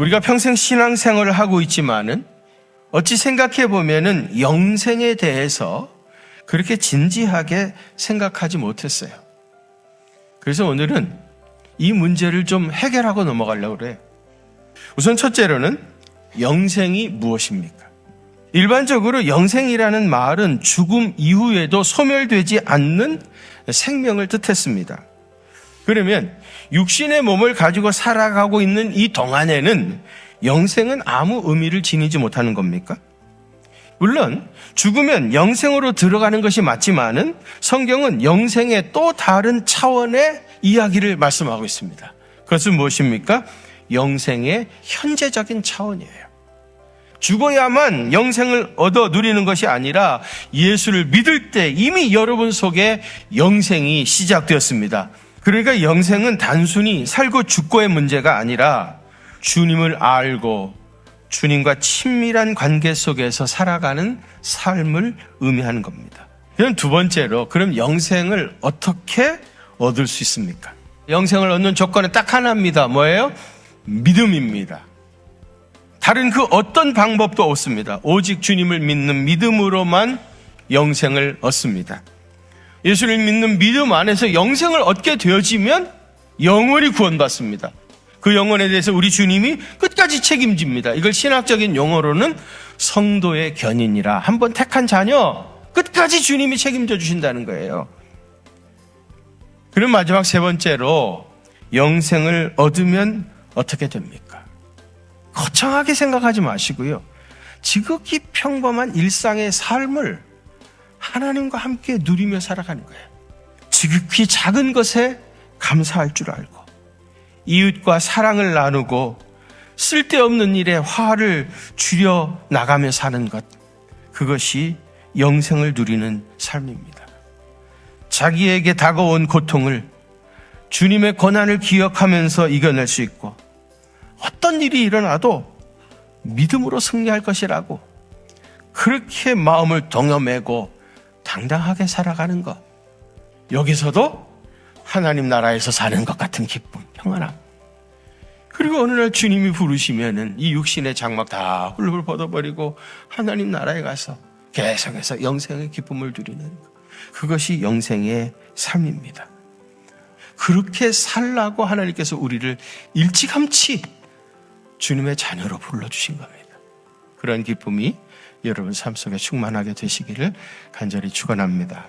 우리가 평생 신앙생활을 하고 있지만은 어찌 생각해 보면은 영생에 대해서 그렇게 진지하게 생각하지 못했어요. 그래서 오늘은 이 문제를 좀 해결하고 넘어가려고 그래요. 우선 첫째로는 영생이 무엇입니까? 일반적으로 영생이라는 말은 죽음 이후에도 소멸되지 않는 생명을 뜻했습니다. 그러면 육신의 몸을 가지고 살아가고 있는 이 동안에는 영생은 아무 의미를 지니지 못하는 겁니까? 물론 죽으면 영생으로 들어가는 것이 맞지만은 성경은 영생의 또 다른 차원의 이야기를 말씀하고 있습니다. 그것은 무엇입니까? 영생의 현재적인 차원이에요. 죽어야만 영생을 얻어 누리는 것이 아니라 예수를 믿을 때 이미 여러분 속에 영생이 시작되었습니다. 그러니까 영생은 단순히 살고 죽고의 문제가 아니라 주님을 알고 주님과 친밀한 관계 속에서 살아가는 삶을 의미하는 겁니다. 그럼 두 번째로 그럼 영생을 어떻게 얻을 수 있습니까? 영생을 얻는 조건은 딱 하나입니다. 뭐예요? 믿음입니다. 다른 그 어떤 방법도 없습니다. 오직 주님을 믿는 믿음으로만 영생을 얻습니다. 예수를 믿는 믿음 안에서 영생을 얻게 되어지면 영원히 구원받습니다. 그 영혼에 대해서 우리 주님이 끝까지 책임집니다. 이걸 신학적인 용어로는 성도의 견인이라 한번 택한 자녀 끝까지 주님이 책임져 주신다는 거예요. 그럼 마지막 세 번째로 영생을 얻으면 어떻게 됩니까? 거창하게 생각하지 마시고요. 지극히 평범한 일상의 삶을 하나님과 함께 누리며 살아가는 거예요. 지극히 작은 것에 감사할 줄 알고 이웃과 사랑을 나누고 쓸데없는 일에 화를 줄여 나가며 사는 것 그것이 영생을 누리는 삶입니다. 자기에게 다가온 고통을 주님의 고난을 기억하면서 이겨낼 수 있고 어떤 일이 일어나도 믿음으로 승리할 것이라고 그렇게 마음을 동여매고 당당하게 살아가는 것. 여기서도 하나님 나라에서 사는 것 같은 기쁨, 평안함. 그리고 어느 날 주님이 부르시면은 이 육신의 장막 다 훌훌 벗어버리고 하나님 나라에 가서 계속해서 영생의 기쁨을 누리는 것. 그것이 영생의 삶입니다. 그렇게 살라고 하나님께서 우리를 일찌감치 주님의 자녀로 불러주신 겁니다. 그런 기쁨이 여러분 삶 속에 충만하게 되시기를 간절히 축원합니다.